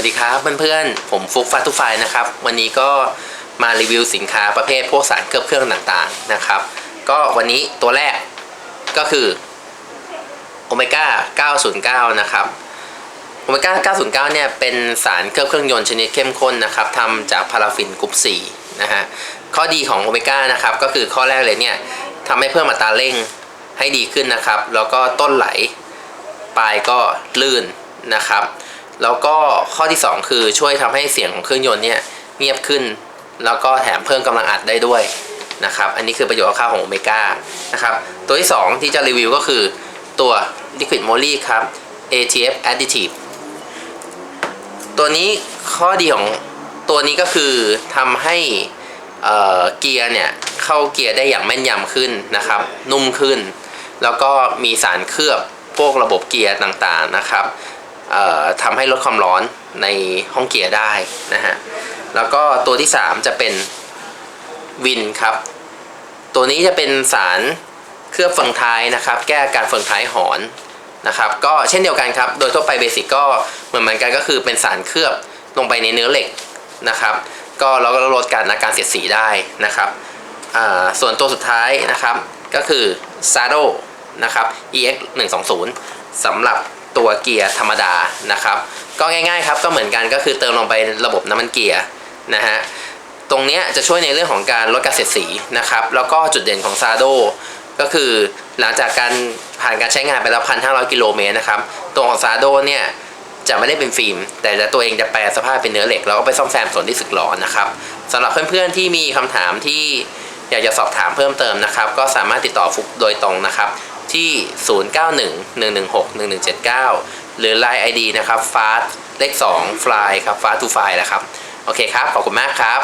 วัสดีครับเพื่อนๆ ผมฟุกฟาทุไฟนะครับ วันนี้ก็มารีวิวสินค้าประเภทพวกสารเคลือบเครื่องต่างๆนะครับ ก็วันนี้ตัวแรกก็คือโอเมก้า 909 นะครับโอเมก้า 909 เนี่ยเป็นสารเคลือบเครื่องยนต์ชนิดเข้มข้นนะครับทำจากพาราฟินกรุ๊ป4นะฮะข้อดีของโอเมก้านะครับก็คือข้อแรกเลยเนี่ยทำให้เพิ่มอัตราเร่งให้ดีขึ้นนะครับ แล้วก็ต้นไหลปลายก็ลื่นนะครับ แล้วก็ข้อที่ 2 คือช่วยทำให้เสียงของเครื่องยนต์เนี่ยเงียบขึ้น แล้วก็แถมเพิ่มกำลังอัดได้ด้วยนะครับ อันนี้คือประโยชน์คร่าของโอเมก้านะครับ ตัวที่ 2 ที่จะรีวิวก็คือตัว Liquid Moly ครับ ATF Additive ตัวนี้ข้อดีของตัวนี้ก็คือทำให้เเกียร์เนี่ยเข้าเกียร์ได้อย่างแม่นยำขึ้นนะครับ นุ่มขึ้น แล้วก็มีสารเคลือบพวกระบบเกียร์ต่างๆนะครับ ทำให้ลดความร้อนในห้องเกียร์ได้นะฮะแล้วก็ตัวที่ 3 จะเป็นวินครับ ตัวนี้จะเป็นสารเคลือบเฟืองท้ายนะครับ แก้อาการเฟืองท้ายหอนนะครับก็เช่นเดียวกันครับ โดยทั่วไปเบสิกก็เหมือนเหมือนกันก็คือเป็นสารเคลือบลงไปในเนื้อเหล็กนะครับ ก็เราก็ลดการอาการเสียดสีได้นะครับส่วนตัวสุดท้ายนะครับก็คือ s a d o นะครับ EX 120สำหรับ ตัวเกียร์ธรรมดานะครับ ก็ง่ายๆครับก็เหมือนกันก็คือเติมลงไประบบน้ำมันเกียร์นะฮะตรงนี้จะช่วยในเรื่องของการลดการเสียดสีนะครับ แล้วก็จุดเด่นของซาโดก็คือหลังจากการผ่านการใช้งานไปแล้วพันห้าร้อยกิโลเมตรนะครับตัวของซาโดเนี่ยจะไม่ได้เป็นฟิล์ม แต่จะตัวเองจะแปลสภาพเป็นเนื้อเหล็กแล้วก็ไปซ่อมแซมส่วนที่สึกหรอนะครับสำหรับเพื่อนๆที่มีคำถามที่อยากจะสอบถามเพิ่มเติมนะครับ ก็สามารถติดต่อฟุกโดยตรงนะครับ ที่ 0911161179 หรือ Line ID นะครับ fast เลข2 fly ครับ fast to fly นะครับ โอเคครับ ขอบคุณมากครับ